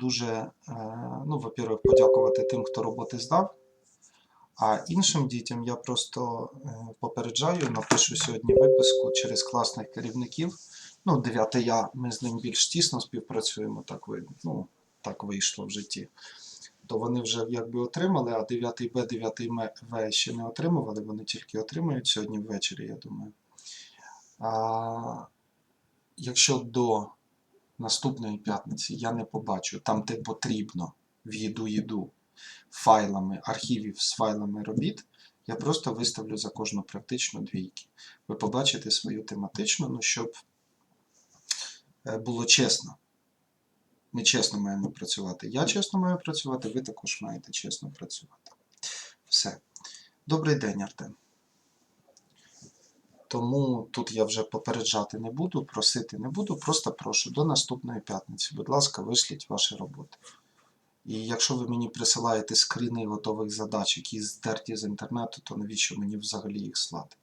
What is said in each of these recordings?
дуже, е, ну, во-первых, подякувати тим, хто роботи здав. А іншим дітям я просто е, попереджаю, напишу сьогодні виписку через класних керівників. Ну, 9 я, ми з ним більш тісно співпрацюємо, так, ви, ну, так вийшло в житті. То вони вже якби отримали, а 9 Б, 9 В ще не отримували, вони тільки отримають сьогодні ввечері, я думаю. А, якщо до наступної п'ятниці я не побачу там, де потрібно, в їду їду, файлами архівів з файлами робіт, я просто виставлю за кожну практичну двійки. Ви побачите свою тематичну, ну щоб е, було чесно. Ми чесно маємо працювати. Я чесно маю працювати, ви також маєте чесно працювати. Все. Добрий день, Артем. Тому тут я вже попереджати не буду, просити не буду, просто прошу до наступної п'ятниці. Будь ласка, вишліть ваші роботи. І якщо ви мені присилаєте скріни готових задач, які здерті з інтернету, то навіщо мені взагалі їх слати?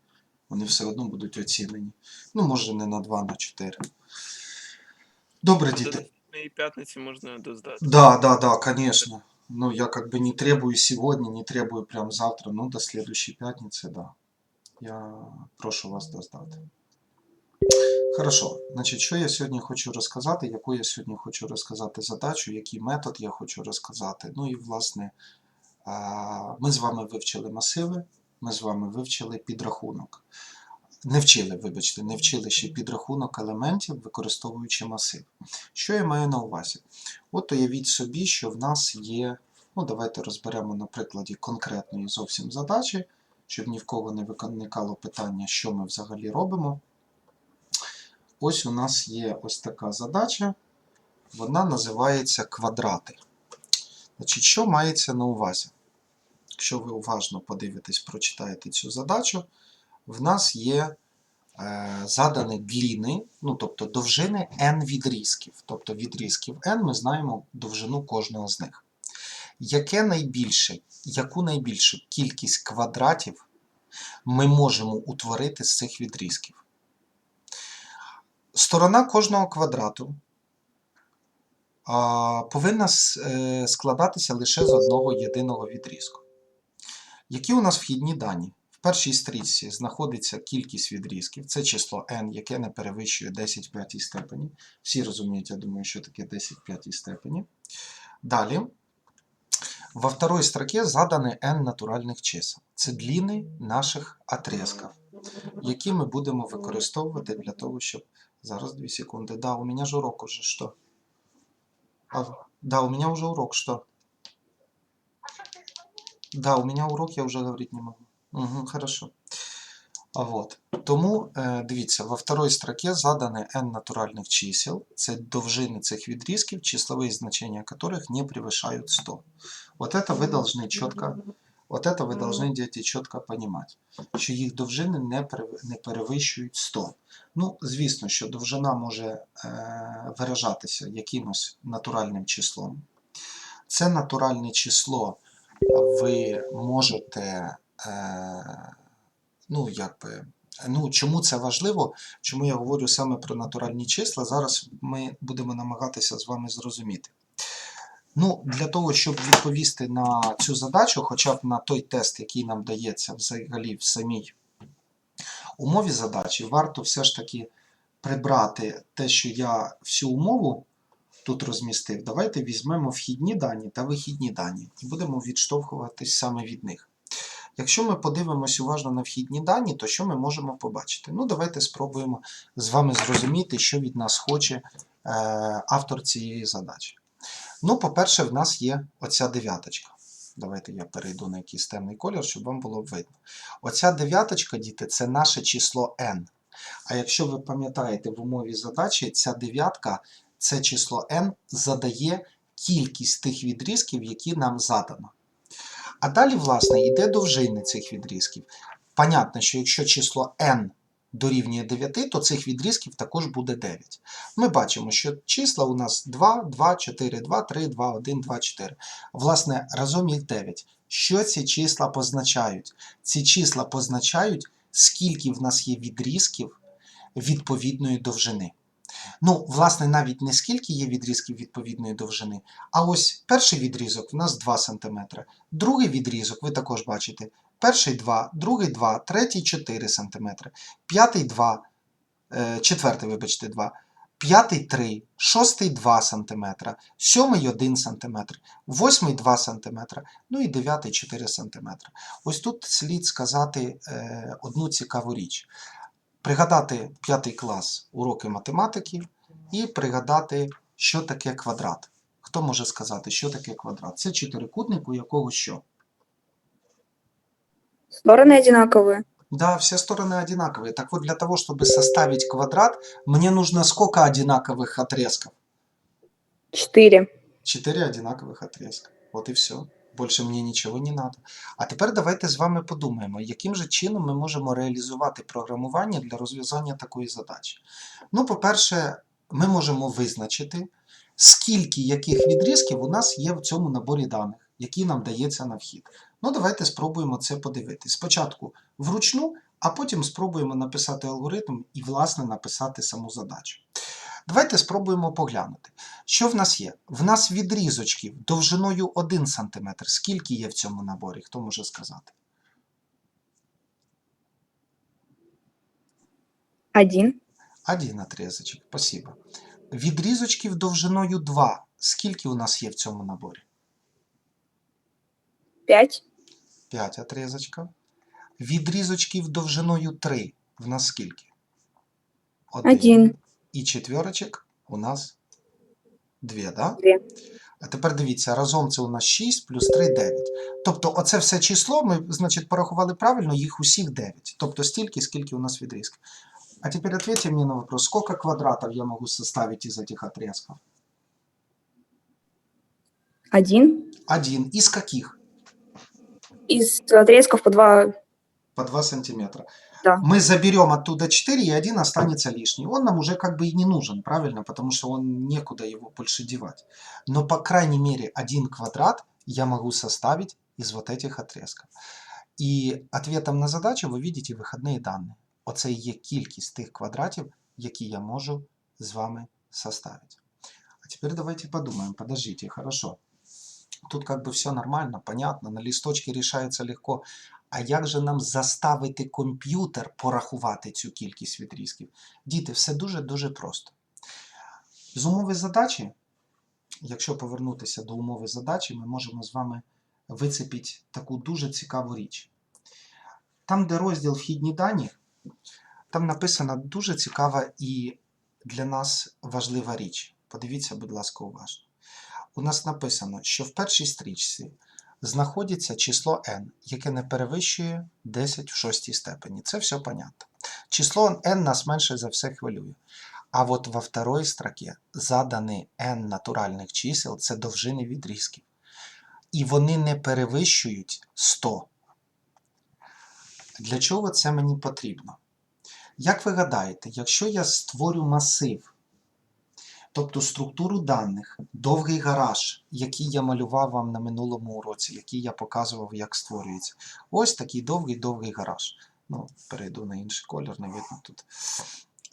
Вони все одно будуть оцінені. Ну, може, не на 2, на 4. Добре, До діти. наступної п'ятниці можна доздати. Да, да, да, конечно. Ну, я как бы не требую сегодня, не требую прям завтра, ну, до следующей пятницы, да. Я прошу вас доздати. Хорошо. Значить, що я сьогодні хочу розказати, яку я сьогодні хочу розказати задачу, який метод я хочу розказати. Ну і, власне, ми з вами вивчили масиви, ми з вами вивчили підрахунок. Не вчили, вибачте, не вчили ще підрахунок елементів, використовуючи масив. Що я маю на увазі? От уявіть собі, що в нас є. Ну, давайте розберемо на прикладі конкретної зовсім задачі, щоб ні в кого не виникало питання, що ми взагалі робимо. Ось у нас є ось така задача. Вона називається квадрати. Значить, що мається на увазі? Якщо ви уважно подивитесь, прочитаєте цю задачу, в нас є е, задані дліни, ну тобто довжини n відрізків. Тобто відрізків n ми знаємо довжину кожного з них. Яке найбільше, яку найбільшу кількість квадратів ми можемо утворити з цих відрізків? Сторона кожного квадрату повинна е, складатися лише з одного єдиного відрізку. Які у нас вхідні дані? В першій стрічці знаходиться кількість відрізків. Це число n, яке не перевищує 10 в п'ятій степені. Всі розуміють, я думаю, що таке 10 в п'ятій степені. Далі. Во второй строке заданы n натуральних чисел. Це длини наших отрезків, які ми будемо використовувати для того, щоб. Зараз 2 секунды. Да, у меня же урок уже что? А, да, у меня уже урок что? Да, у меня урок, я уже говорить не могу. Угу, хорошо. А вот. Тому, е, дивіться, во второй строке задане n натуральних чисел. Це довжини цих відрізків, числовые значения которых не превышают 100. Вот это вы должны четко, вот это вы должны, дети, четко понимать, що їх довжини не, перев- не перевищують 100. Ну, звісно, що довжина може е, виражатися якимось натуральним числом. Це натуральне число ви можете, е, ну, якби, ну, чому це важливо? Чому я говорю саме про натуральні числа? Зараз ми будемо намагатися з вами зрозуміти. Ну, для того, щоб відповісти на цю задачу, хоча б на той тест, який нам дається взагалі в самій умові задачі, варто все ж таки прибрати те, що я всю умову тут розмістив. Давайте візьмемо вхідні дані та вихідні дані і будемо відштовхуватись саме від них. Якщо ми подивимось уважно на вхідні дані, то що ми можемо побачити? Ну, давайте спробуємо з вами зрозуміти, що від нас хоче е, автор цієї задачі. Ну, по-перше, в нас є оця дев'яточка. Давайте я перейду на якийсь темний колір, щоб вам було видно. Оця дев'яточка, діти, це наше число n. А якщо ви пам'ятаєте в умові задачі, ця дев'ятка, це число n задає кількість тих відрізків, які нам задано. А далі, власне, йде довжини цих відрізків. Понятно, що якщо число n дорівнює 9, то цих відрізків також буде 9. Ми бачимо, що числа у нас 2, 2, 4, 2, 3, 2, 1, 2, 4. Власне, разом їх 9. Що ці числа позначають? Ці числа позначають, скільки в нас є відрізків відповідної довжини. Ну, власне, навіть не скільки є відрізків відповідної довжини, а ось перший відрізок в нас 2 см, другий відрізок, ви також бачите, перший 2, другий 2, третій 4 см, п'ятий 2, е, четвертий, вибачте, 2, п'ятий 3, шостий 2 см, сьомий 1 см, восьмий 2 см, ну і дев'ятий 4 см. Ось тут слід сказати е, одну цікаву річ. Пригадати п'ятий клас уроки математики і пригадати, що таке квадрат. Хто може сказати, що таке квадрат? Це чотирикутник, у якого що? Стороны одинаковые. Да, все стороны одинаковые. Так вот, для того, чтобы составить квадрат, мне нужно сколько одинаковых отрезков? Четыре. Четыре одинакових отрезка. От і все. Більше мені нічого не треба. А тепер давайте з вами подумаємо, яким же чином ми можемо реалізувати програмування для розв'язання такої задачі. Ну, по-перше, ми можемо визначити, скільки яких відрізків у нас є в цьому наборі даних, які нам дається на вхід. Ну, давайте спробуємо це подивитись. Спочатку вручну, а потім спробуємо написати алгоритм і, власне, написати саму задачу. Давайте спробуємо поглянути. Що в нас є? В нас відрізочків довжиною 1 см. Скільки є в цьому наборі? Хто може сказати? Один. Один отрізочок, спасибо. Відрізочків довжиною 2. Скільки у нас є в цьому наборі? Пять. 5 отрізочків. Відрізочків довжиною 3. В нас скільки? Один. І четверочок у нас 2, да? Дві. А тепер дивіться, разом це у нас 6 плюс 3 9. Тобто оце все число ми, значить, порахували правильно, їх усіх 9. Тобто стільки, скільки у нас відрізків. А теперь ответьте мне на вопрос, сколько квадратов я могу составить из этих отрезков? Один. Один. Из каких? Из отрезков по два. По 2 сантиметра. Да. Мы заберем оттуда 4, и один останется лишний. Он нам уже как бы и не нужен, правильно? Потому что он некуда его больше девать. Но, по крайней мере, один квадрат я могу составить из вот этих отрезков. І ответом на задачу ви видите вихідні дані. Оце і є кількість тих квадратів, які я можу з вами составити. А теперь давайте подумаем. Подождите, хорошо. Тут как бы все нормально, понятно, на листочке решается легко. А як же нам заставити комп'ютер порахувати цю кількість відрізків? Діти, все дуже-дуже просто. З умови задачі, якщо повернутися до умови задачі, ми можемо з вами вицепити таку дуже цікаву річ. Там, де розділ вхідні дані, там написана дуже цікава і для нас важлива річ. Подивіться, будь ласка, уважно. У нас написано, що в першій стрічці знаходиться число n, яке не перевищує 10 в шостій степені. Це все понятно. Число n нас менше за все хвилює. А от во второй строке задані n натуральних чисел це довжини відрізків. І вони не перевищують 100. Для чого це мені потрібно? Як ви гадаєте, якщо я створю масив, тобто структуру даних, довгий гараж, який я малював вам на минулому уроці, який я показував, як створюється. Ось такий довгий-довгий гараж. Ну, перейду на інший колір, не видно тут.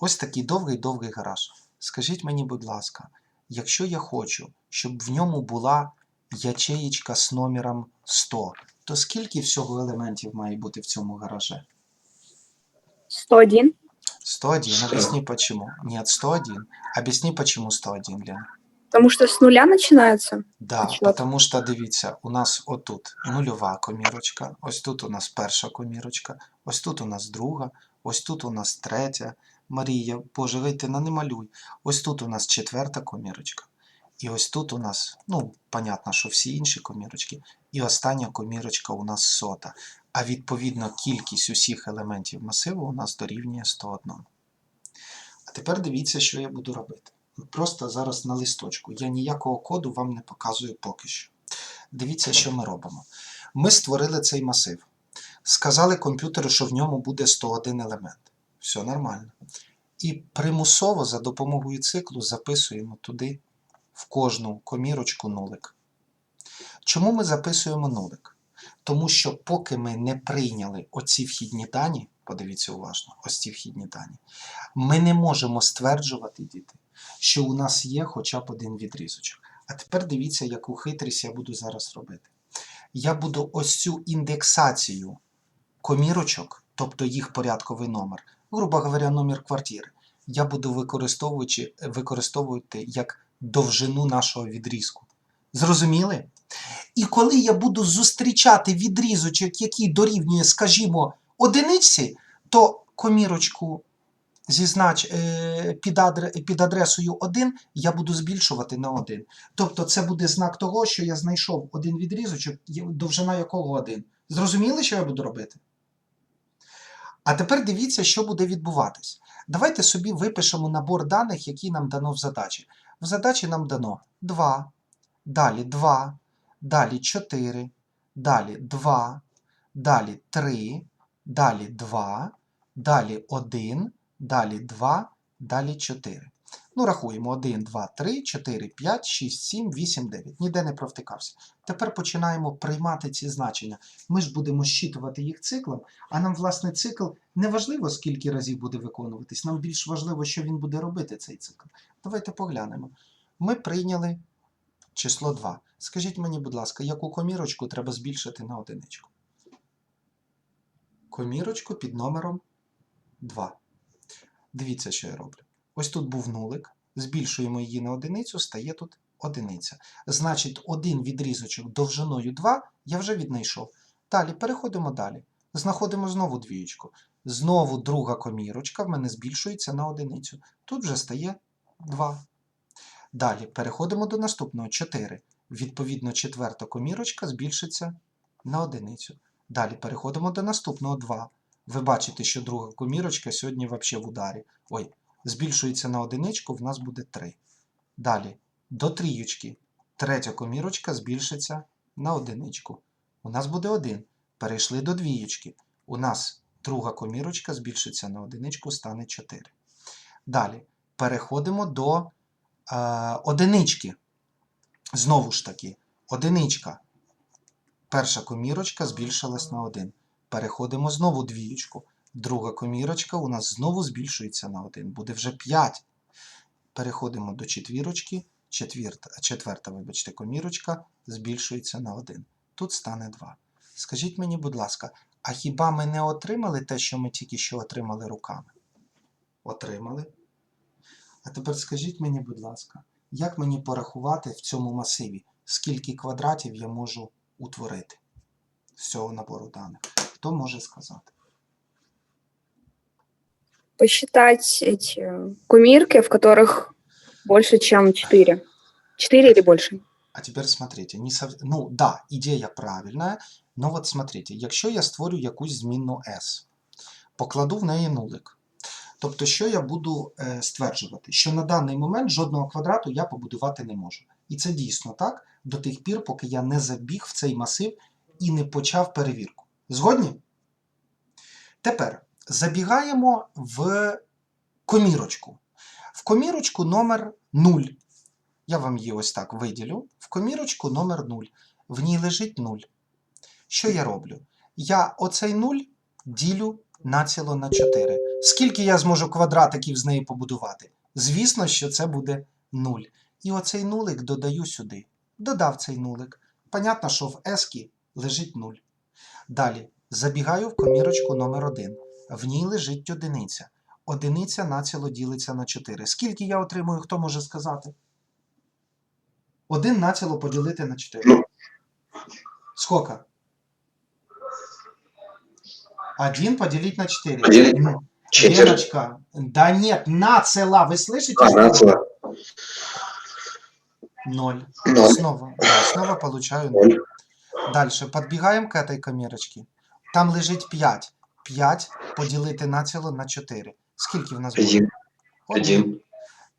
Ось такий довгий-довгий гараж. Скажіть мені, будь ласка, якщо я хочу, щоб в ньому була ячеєчка з номером 100, то скільки всього елементів має бути в цьому? Сто один. 101. Объясни почему. Нет, 101. Объясни, почему 101, Лена. Потому что с нуля начинается. Да, Чого? потому що дивіться, у нас отут нульова комірочка, ось тут у нас перша комірочка, ось тут у нас друга, ось тут у нас третя. Марія, Боже, Витина, не малюй. Ось тут у нас четверта комірочка. І ось тут у нас, ну, понятно, що всі інші комірочки. І остання комірочка у нас сота. А відповідно кількість усіх елементів масиву у нас дорівнює 101. А тепер дивіться, що я буду робити. Просто зараз на листочку. Я ніякого коду вам не показую поки що. Дивіться, що ми робимо. Ми створили цей масив. Сказали комп'ютеру, що в ньому буде 101 елемент. Все нормально. І примусово за допомогою циклу записуємо туди в кожну комірочку нулик. Чому ми записуємо нулик? Тому що поки ми не прийняли оці вхідні дані, подивіться уважно, ось ці вхідні дані, ми не можемо стверджувати, діти, що у нас є хоча б один відрізочок. А тепер дивіться, яку хитрість я буду зараз робити. Я буду ось цю індексацію комірочок, тобто їх порядковий номер, грубо говоря, номер квартири, я буду використовуючи, використовувати як довжину нашого відрізку. Зрозуміли? І коли я буду зустрічати відрізочок, який дорівнює, скажімо, одиниці, то комірочку зі знач, е, під, адре, під адресою 1 я буду збільшувати на 1. Тобто це буде знак того, що я знайшов один відрізочок, довжина якого 1. Зрозуміли, що я буду робити? А тепер дивіться, що буде відбуватись. Давайте собі випишемо набор даних, які нам дано в задачі. В задачі нам дано 2, далі 2, далі 4, далі 2, далі 3, далі 2, далі 1, далі 2, далі 4. Ну, рахуємо 1, 2, 3, 4, 5, 6, 7, 8, 9. Ніде не провтикався. Тепер починаємо приймати ці значення. Ми ж будемо щитувати їх циклом, а нам, власне, цикл не важливо, скільки разів буде виконуватись. Нам більш важливо, що він буде робити, цей цикл. Давайте поглянемо. Ми прийняли число 2. Скажіть мені, будь ласка, яку комірочку треба збільшити на одиничку? Комірочку під номером 2. Дивіться, що я роблю. Ось тут був нулик. Збільшуємо її на одиницю, стає тут одиниця. Значить, один відрізочок довжиною 2 я вже віднайшов. Далі переходимо далі. Знаходимо знову двієчку. Знову друга комірочка в мене збільшується на одиницю. Тут вже стає 2. Далі переходимо до наступного 4. Відповідно, четверта комірочка збільшиться на одиницю. Далі переходимо до наступного 2. Ви бачите, що друга комірочка сьогодні взагалі в ударі. Ой, збільшується на одиничку, в нас буде 3. Далі до трієчки. Третя комірочка збільшиться на одиничку. У нас буде 1. Перейшли до двієчки. У нас друга комірочка збільшиться на одиничку, стане 4. Далі переходимо до е, одинички. Знову ж таки, одиничка. Перша комірочка збільшилась на 1. Переходимо знову двієчку. Друга комірочка у нас знову збільшується на 1. Буде вже 5. Переходимо до четвірочки. Четвірта, четверта, вибачте, комірочка збільшується на 1. Тут стане 2. Скажіть мені, будь ласка, а хіба ми не отримали те, що ми тільки що отримали руками? Отримали. А тепер скажіть мені, будь ласка, як мені порахувати в цьому масиві, скільки квадратів я можу утворити з цього набору даних? Хто може сказати? Посчитать эти кумирки, в которых больше, чем 4. 4 или больше? А теперь смотрите, не сов... ну да, ідея правильна, но от смотрите, якщо я створю якусь змінну S, покладу в неї нулик. Тобто, що я буду е, стверджувати? Що на даний момент жодного квадрату я побудувати не можу. І це дійсно так до тих пір, поки я не забіг в цей масив і не почав перевірку. Згодні? Тепер забігаємо в комірочку. В комірочку номер 0. Я вам її ось так виділю. В комірочку номер 0. В ній лежить 0. Що я роблю? Я оцей 0 ділю націло на 4. Скільки я зможу квадратиків з неї побудувати? Звісно, що це буде 0. І оцей нулик додаю сюди. Додав цей нулик. Понятно, що в ескі лежить 0. Далі забігаю в комірочку номер 1. В ній лежить одиниця. Одиниця націло ділиться на 4. Скільки я отримую, хто може сказати? 1 націло поділити на 4. Сколько? 1 поделить на 4. Один. Ну, Четверть. Леночка, да нет, нацела, вы слышите? А, что? нацело. Ноль. Ноль. Снова, да, снова получаю 0. Ноль. Дальше подбігаємо к этой комірочці. Там лежить 5. 5 поділити націло на 4. Скільки в нас буде? Один. Один.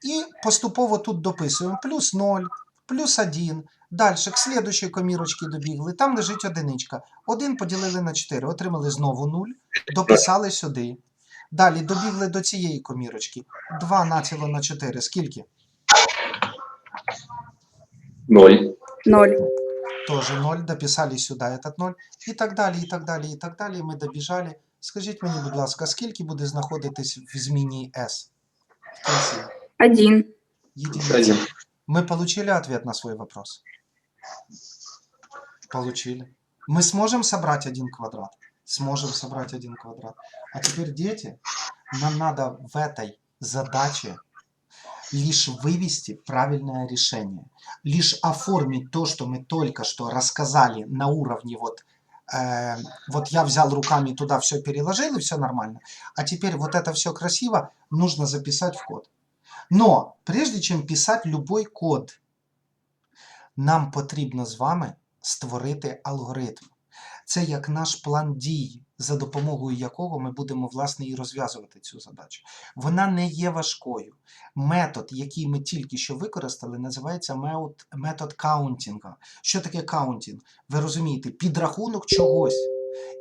І поступово тут дописуємо плюс 0, плюс 1. Далі к слідущій комірочці добігли. Там лежить одиничка. 1 поділили на 4, отримали знову 0, дописали сюди. Далі добігли до цієї комірочки. 2 націло на 4. Скільки? Ноль. 0. Тоже 0. Дописали сюди этот 0. І так далі, і так далі, і так далі. Ми добіжали. Скажіть мені, будь ласка, скільки буде знаходитись в зміні S? В кінці? 1. единица. Один. Мы получили ответ на свой вопрос? Получили. Мы сможем собрать один квадрат? Сможем собрать один квадрат. А теперь, дети, нам надо в этой задаче лишь вывести правильное решение. Лишь оформить то, что мы только что рассказали на уровне вот э, вот я взял руками туда все переложил и все нормально. А теперь вот это все красиво нужно записать в код. Но прежде чем писати любой код, нам потрібно з вами створити алгоритм. Це як наш план дій, за допомогою якого ми будемо власне і розв'язувати цю задачу. Вона не є важкою. Метод, який ми тільки що використали, називається метод, каунтінга. Що таке каунтінг? Ви розумієте, підрахунок чогось.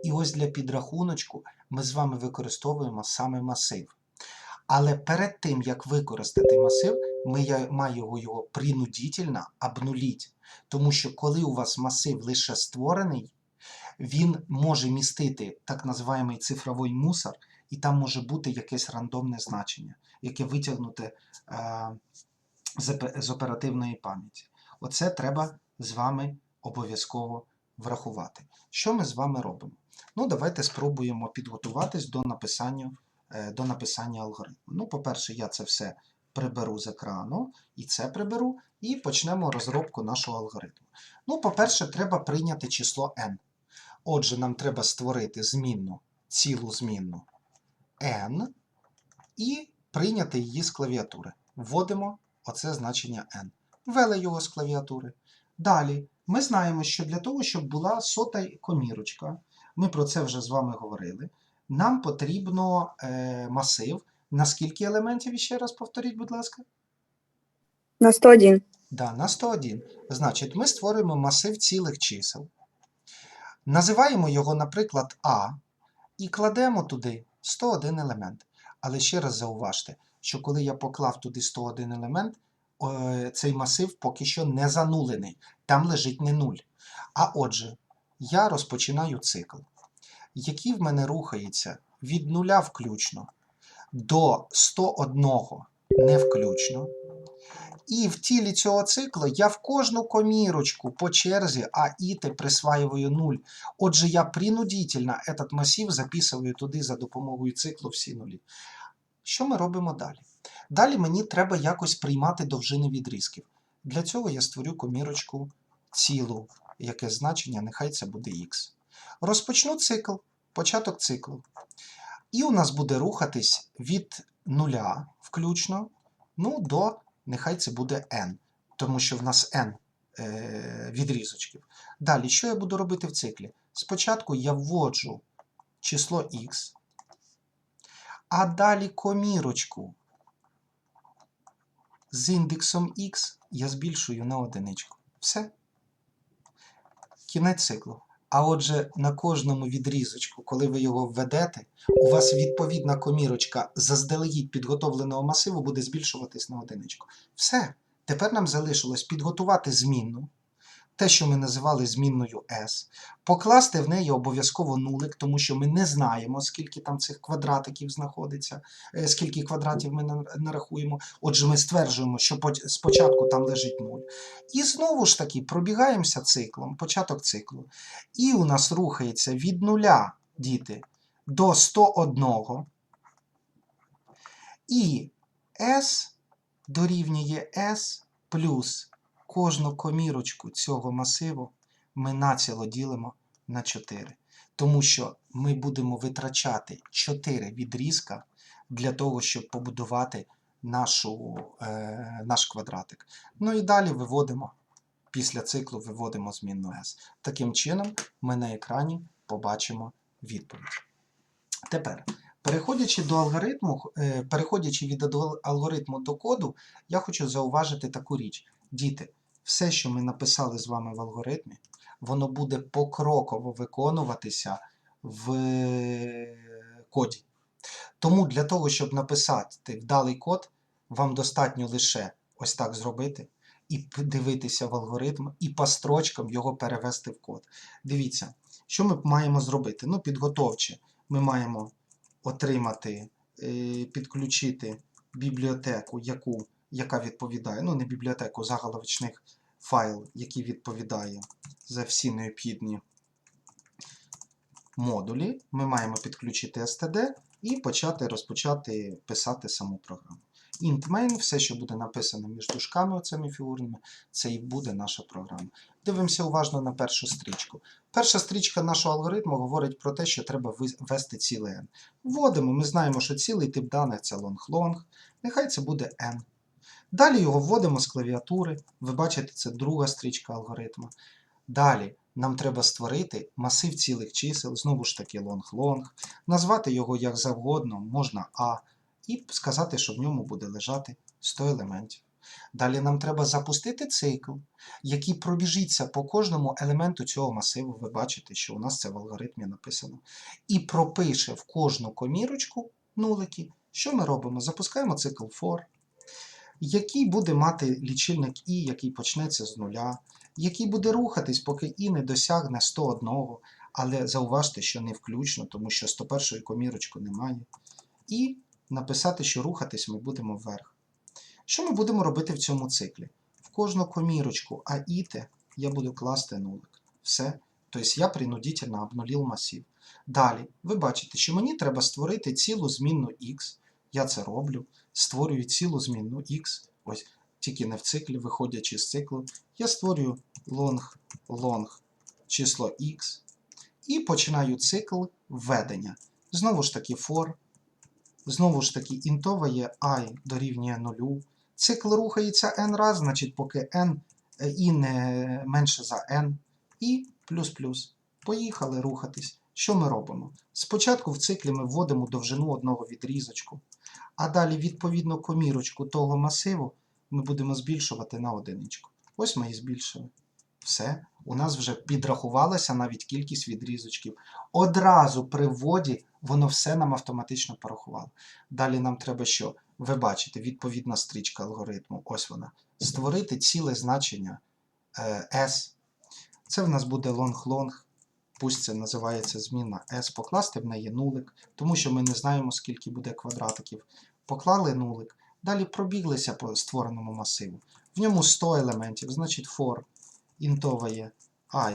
І ось для підрахуночку ми з вами використовуємо саме масив. Але перед тим, як використати масив, ми маємо його принудительно обнулити. Тому що коли у вас масив лише створений, він може містити так називаємий цифровий мусор, і там може бути якесь рандомне значення, яке витягнуте е, з, з оперативної пам'яті. Оце треба з вами обов'язково врахувати. Що ми з вами робимо? Ну, давайте спробуємо підготуватись до написання, е, до написання алгоритму. Ну, по-перше, я це все приберу з екрану, і це приберу, і почнемо розробку нашого алгоритму. Ну, по-перше, треба прийняти число n. Отже, нам треба створити змінну, цілу змінну n і прийняти її з клавіатури. Вводимо оце значення n. Ввели його з клавіатури. Далі, ми знаємо, що для того, щоб була сота комірочка, ми про це вже з вами говорили, нам потрібно е, масив. На скільки елементів іще раз повторіть, будь ласка? На 101. Да, на 101. Значить, ми створюємо масив цілих чисел. Називаємо його, наприклад, А, і кладемо туди 101 елемент. Але ще раз зауважте, що коли я поклав туди 101 елемент, цей масив поки що не занулений. Там лежить не 0. А отже, я розпочинаю цикл, який в мене рухається від 0 включно до 101 не включно. І в тілі цього циклу я в кожну комірочку по черзі А і Т присваюю 0. Отже, я принудительно этот масив записую туди за допомогою циклу всі нулі. Що ми робимо далі? Далі мені треба якось приймати довжини відрізків. Для цього я створю комірочку цілу, яке значення, нехай це буде х. Розпочну цикл, початок циклу. І у нас буде рухатись від нуля включно ну, до нехай це буде n, тому що в нас n е, відрізочків. Далі, що я буду робити в циклі? Спочатку я вводжу число x, а далі комірочку з індексом x я збільшую на одиничку. Все. Кінець циклу. А отже, на кожному відрізочку, коли ви його введете, у вас відповідна комірочка заздалегідь підготовленого масиву буде збільшуватись на одиничку. Все. Тепер нам залишилось підготувати змінну, те, що ми називали змінною S, покласти в неї обов'язково нулик, тому що ми не знаємо, скільки там цих квадратиків знаходиться, е, скільки квадратів ми нарахуємо. Отже, ми стверджуємо, що спочатку там лежить 0. І знову ж таки пробігаємося циклом, початок циклу. І у нас рухається від нуля, діти, до 101. І S дорівнює S плюс кожну комірочку цього масиву ми націло ділимо на 4. Тому що ми будемо витрачати 4 відрізка для того, щоб побудувати нашу, е, наш квадратик. Ну і далі виводимо, після циклу виводимо змінну S. Таким чином ми на екрані побачимо відповідь. Тепер, переходячи до алгоритму, е, переходячи від алгоритму до коду, я хочу зауважити таку річ. Діти, все, що ми написали з вами в алгоритмі, воно буде покроково виконуватися в е, коді. Тому для того, щоб написати вдалий код, вам достатньо лише ось так зробити і дивитися в алгоритм, і по строчкам його перевести в код. Дивіться, що ми маємо зробити? Ну, підготовче. Ми маємо отримати, е, підключити бібліотеку, яку яка відповідає, ну не бібліотеку, заголовочних файл, який відповідає за всі необхідні модулі. Ми маємо підключити std і почати розпочати писати саму програму. Int main, все, що буде написано між дужками оцими фігурними, це і буде наша програма. Дивимося уважно на першу стрічку. Перша стрічка нашого алгоритму говорить про те, що треба ввести ціле n. Вводимо, ми знаємо, що цілий тип даних це long-long, нехай це буде n. Далі його вводимо з клавіатури. Ви бачите, це друга стрічка алгоритму. Далі нам треба створити масив цілих чисел, знову ж таки long-long, назвати його як завгодно, можна A, і сказати, що в ньому буде лежати 100 елементів. Далі нам треба запустити цикл, який пробіжиться по кожному елементу цього масиву. Ви бачите, що у нас це в алгоритмі написано. І пропише в кожну комірочку нулики. Що ми робимо? Запускаємо цикл for, який буде мати лічильник і, який почнеться з нуля, який буде рухатись, поки і не досягне 101, але зауважте, що не включно, тому що 101 комірочку немає. І написати, що рухатись ми будемо вверх. Що ми будемо робити в цьому циклі? В кожну комірочку А АІТ я буду класти нулик. Все. Тобто я принудительно обнулив масив. Далі, ви бачите, що мені треба створити цілу змінну x. Я це роблю. Створюю цілу змінну x. Ось, тільки не в циклі, виходячи з циклу. Я створюю long, long число x. І починаю цикл введення. Знову ж таки for. Знову ж таки, інтова і дорівнює 0. Цикл рухається n раз, значить, поки n е, і не менше за n. І плюс-плюс. Поїхали рухатись. Що ми робимо? Спочатку в циклі ми вводимо довжину одного відрізочку, а далі, відповідно, комірочку того масиву ми будемо збільшувати на одиничку. Ось ми і збільшили. Все. У нас вже підрахувалася навіть кількість відрізочків. Одразу при вводі воно все нам автоматично порахувало. Далі нам треба що? Ви бачите, відповідна стрічка алгоритму. Ось вона. Створити ціле значення е, S. Це в нас буде long-long. Пусть це називається змінна S. Покласти в неї нулик, тому що ми не знаємо, скільки буде квадратиків. Поклали нулик. Далі пробіглися по створеному масиву. В ньому 100 елементів, значить for інтова є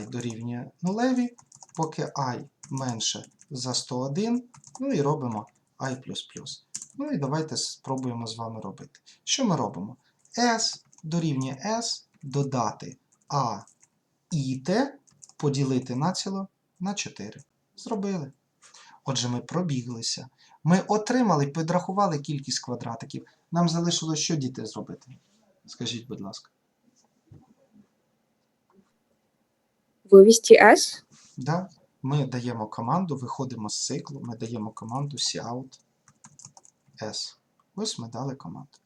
і дорівнює нулеві, поки і менше за 101, ну і робимо i++. Ну і давайте спробуємо з вами робити. Що ми робимо? s дорівнює s додати a і t поділити націло на 4. Зробили. Отже, ми пробіглися. Ми отримали, підрахували кількість квадратиків. Нам залишилось що діти зробити? Скажіть, будь ласка. Вывести S. Да? Ми даємо команду, виходимо з циклу, ми даємо команду cout s. Ось ми дали команду.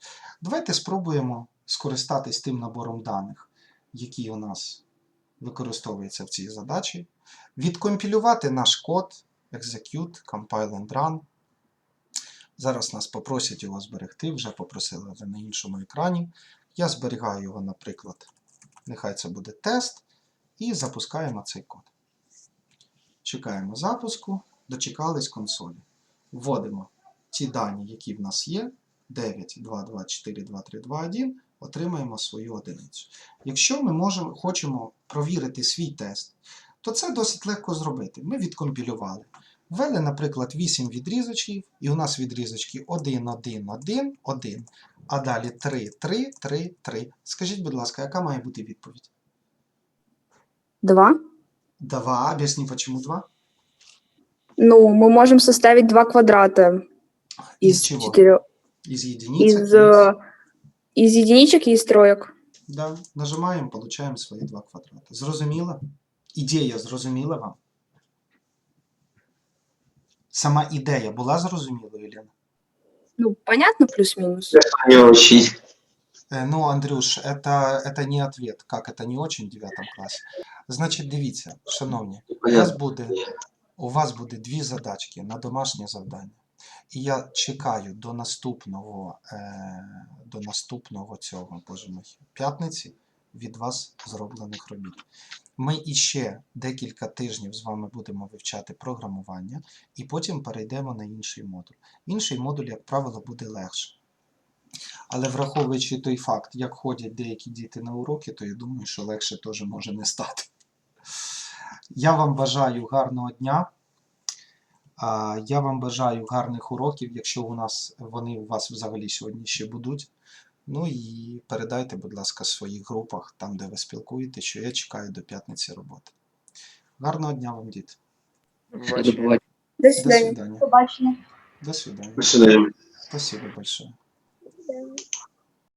Давайте спробуємо скористатись тим набором даних, який у нас використовується в цій задачі, відкомпілювати наш код, execute, compile and run. Зараз нас попросять його зберегти, вже попросили на іншому екрані. Я зберігаю його, наприклад, нехай це буде тест, і запускаємо цей код. Чекаємо запуску, дочекались консолі. Вводимо ті дані, які в нас є. 9, 2, 2, 4, 2, 3, 2, 1, отримаємо свою одиницю. Якщо ми можемо, хочемо провірити свій тест, то це досить легко зробити. Ми відкомпілювали. Ввели, наприклад, 8 відрізочків, і у нас відрізочки 1, 1, 1, 1, а далі 3, 3, 3, 3. Скажіть, будь ласка, яка має бути відповідь? 2. 2. Об'ясні, почему 2? Ну, мы можем составить два квадрата Из из чего? четырех. Із единиць. Из, э, из единичек и из троек. Да, нажимаємо, получаємо свої два квадрати. Зрозуміло? Ідея зрозуміла вам? Сама ідея була зрозумілою, Лена? Ну, понятно, плюс-минус. Не учись. Е, Ну, Андрюш, это, это не ответ. Как это не очень в 9 класі? Значить, дивіться, шановні, у вас Понятно. буде, у вас буде дві задачки на домашнє завдання. І я чекаю до наступного, е, до наступного цього, боже мій, п'ятниці від вас зроблених робіт. Ми іще декілька тижнів з вами будемо вивчати програмування, і потім перейдемо на інший модуль. Інший модуль, як правило, буде легше. Але враховуючи той факт, як ходять деякі діти на уроки, то я думаю, що легше теж може не стати. Я вам бажаю гарного дня. Я вам бажаю гарних уроків, якщо у нас вони у вас взагалі сьогодні ще будуть. Ну і передайте, будь ласка, в своїх групах, там, де ви спілкуєтеся, що я чекаю до п'ятниці роботи. Гарного дня вам, діти. До До До свидания. свидания. До свидания. До свидания. Спасибо большое.